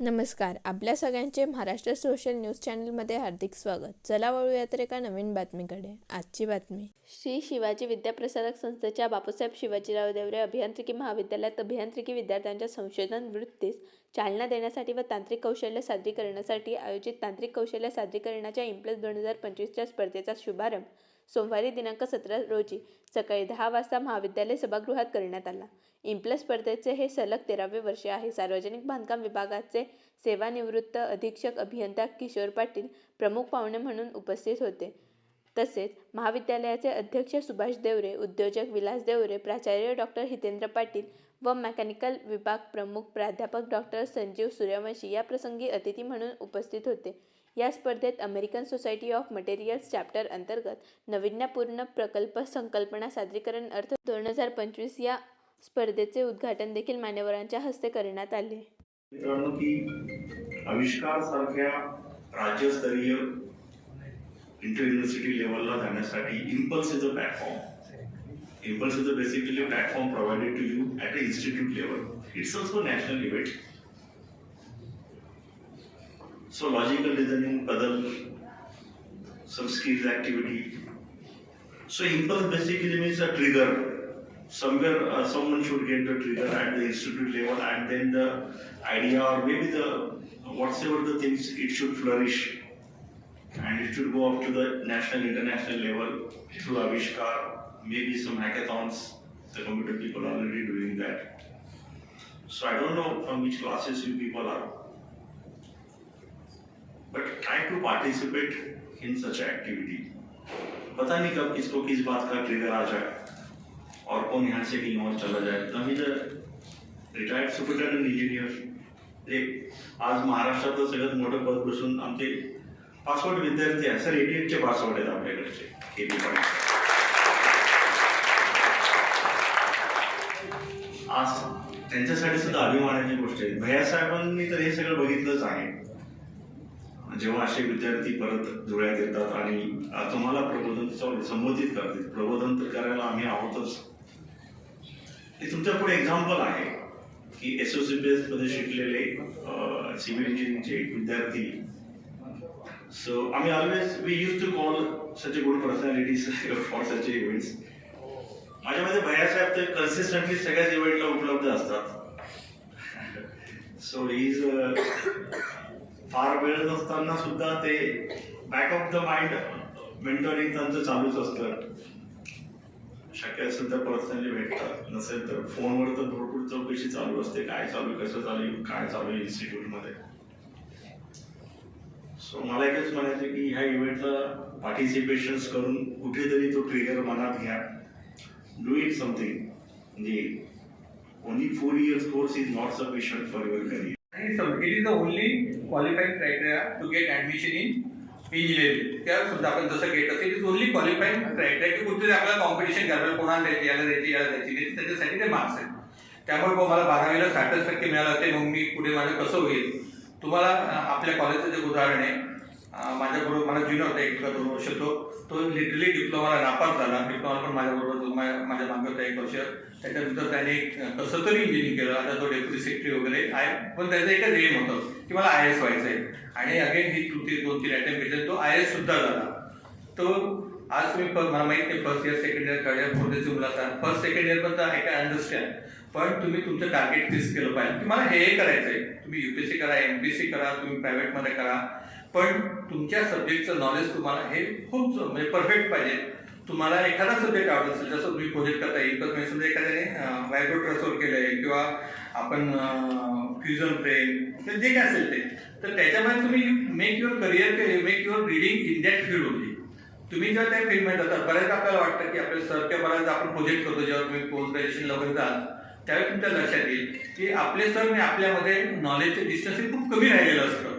नमस्कार. आपल्या सगळ्यांचे महाराष्ट्र सोशल न्यूज चॅनलमध्ये हार्दिक स्वागत. चला वळूया तर एका नवीन बातमीकडे. आजची बातमी. श्री शिवाजी विद्याप्रसारक संस्थेच्या बापूसाहेब शिवाजीराव देवरे अभियांत्रिकी महाविद्यालयात अभियांत्रिकी विद्यार्थ्यांच्या संशोधन वृत्तीस चालना देण्यासाठी व तांत्रिक कौशल्य सादरीकरणासाठी आयोजित तांत्रिक कौशल्य सादरीकरणाच्या इम्प्लस दोन हजार पंचवीसच्या स्पर्धेचा शुभारंभ सोमवारी दिनांक सतरा रोजी सकाळी दहा वाजता महाविद्यालय सभागृहात करण्यात आला. इम्प्लस स्पर्धेचे हे सलग तेरावे वर्ष आहे. सार्वजनिक बांधकाम विभागाचे सेवानिवृत्त अधीक्षक अभियंता किशोर पाटील प्रमुख पाहुणे म्हणून उपस्थित होते. तसेच महाविद्यालयाचे अध्यक्ष सुभाष देवरे उद्योजक विलास देवरे प्राचार्य डॉक्टर हितेंद्र पाटील व मेकॅनिकल विभाग प्रमुख प्राध्यापक डॉक्टर संजीव सूर्यवंशी या प्रसंगी अतिथी म्हणून उपस्थित होते. या स्पर्धेत American society of materials chapter अंतर्गत नाविन्यपूर्ण प्रकल्प संकल्पना सादरीकरण अर्थ दोन हजार पंचवीस या स्पर्धेचे उद्घाटन देखील मान्यवरांच्या हस्ते करण्यात आले. मित्रांनो की आविष्कार सारख्या राज्यस्तरीय इंटर युनिव्हर्सिटी लेवलला जाण्यासाठी impulse is a platform impulse is a basically platform provided to you at a institute level it's also national event So logical reasoning, puzzle, some skills activity. So impulse basically means a trigger. Somewhere uh, someone should get the trigger at the institute level and then the idea or maybe the whatever the things it should flourish and it should go up to the national international level through Avishkar, maybe some hackathons. The computer people are already doing that. So I don't know from which classes you people are. But try to participate in such activity. पता नहीं कब किसको किस बात का trigger आ जाए और कौन यहाँ से कहीं और चला जाए। तो मी जर रिटायर्ड सुपरिटेंडंट इंजिनियर एक आज महाराष्ट्रातलं सगळ्यात मोठं पद बसून आमचे पासवर्ड विद्यार्थी आहे सर एटी एटचे पासवर्ड आहेत आपल्याकडचे केबी आज त्यांच्यासाठी सुद्धा अभिमानाची गोष्ट आहे. भैया साहेबांनी तर हे सगळं बघितलंच आहे. जेव्हा असे विद्यार्थी परत धुळ्यात येतात आणि तुम्हाला प्रबोधन संबोधित करतात प्रबोधन तर करायला आम्ही आहोतच. हे तुमच्यापुढे एक्झाम्पल आहे की एस एसमध्ये शिकलेले सिव्हिल इंजिनिअरिंगचे विद्यार्थी. सो आम्ही always we use to call such a good personalities for such events माझ्यामध्ये भैयासाहेब तर कन्सिस्टंटली सगळ्याच इव्हेंटला उपलब्ध असतात. सो इज फार वेळ नसताना सुद्धा ते back of the mind mentoring त्यांचं चालूच असतं. शक्य असेल तर पर्सनली भेटतात नसेल तर फोनवर तर भरपूर चौकशी चालू असते काय चालू आहे, कसं चालू आहे, काय चालू आहे इन्स्टिट्यूटमध्ये सो मला एकच म्हणायचं की ह्या इव्हेंटला पार्टिसिपेशन करून कुठेतरी तो ट्रिगर मनात घ्या. डू इट समथिंग म्हणजे only four years course is not sufficient for your career it is the only qualifying criteria to get admission in engineering त्या सुद्धा आपण जसं घेत असेल it is only qualifying criteria की कुठेतरी आपल्याला कॉम्पिटिशन करायला कोणाला द्यायची याला द्यायची याला द्यायची त्याच्यासाठी ते मार्क्स आहेत. त्यामुळे मग मला बारावीला साठच टक्के मिळालं ते मग मी पुढे माझं कसं होईल? तुम्हाला आपल्या कॉलेजचं जे उदाहरण आहे अं, माझ्याबरोबर मला ज्युनियर होता एक दोन वर्ष तो. तो लिटरली डिप्लोमाला नापास झाला. डिप्लोमा पण माझ्या होता एक वर्ष त्याच्यानंतर त्याने कसं तरी इंजिनिअरिंग केलं. आता तो डेप्युटी सेक्रेटरी वगैरे आहे. पण त्याचं एकच एम होतं की मला आय एस व्हायचं आहे आणि अगेन ही तू ते दोन तीन अटेम्प्ट घेतले. तो आय एस सुद्धा झाला. तो आज तुम्ही मला माहिती नाही first year second year third year fourth इयरची मुलं असतात. फर्स्ट सेकंड इयर पण आय कॅन अंडरस्टँड पण तुम्ही तुमचं टार्गेट फिक्स केलं पाहिजे. की मला हे हे करायचंय. तुम्ही युपीएससी करा एमपीएससी करा तुम्ही प्रायव्हेटमध्ये करा. पण तुमच्या सब्जेक्टचं नॉलेज तुम्हाला हे खूप म्हणजे परफेक्ट पाहिजे. तुम्हाला एखादा सब्जेक्ट आवडत असेल जसं तुम्ही प्रोजेक्ट करता येईल तर समजा एखाद्याने व्हायब्रो ट्रान्सफर केलंय किंवा आपण फ्युजन फ्रेम जे काय असेल ते. तर त्याच्यामध्ये तुम्ही make your career make your reading in that field होती. तुम्ही जेव्हा त्या फील्डमध्ये जातात बऱ्याच आपल्याला वाटतं की आपल्या सर किंवा बऱ्याच आपण प्रोजेक्ट करतो जेव्हा तुम्ही पोस्ट ग्रॅज्युएशन वगैरे जाल त्यावेळी तुमच्या लक्षात येईल की आपले सर आणि आपल्यामध्ये नॉलेजचे डिस्टन्स हे खूप कमी राहिलेलं असतं.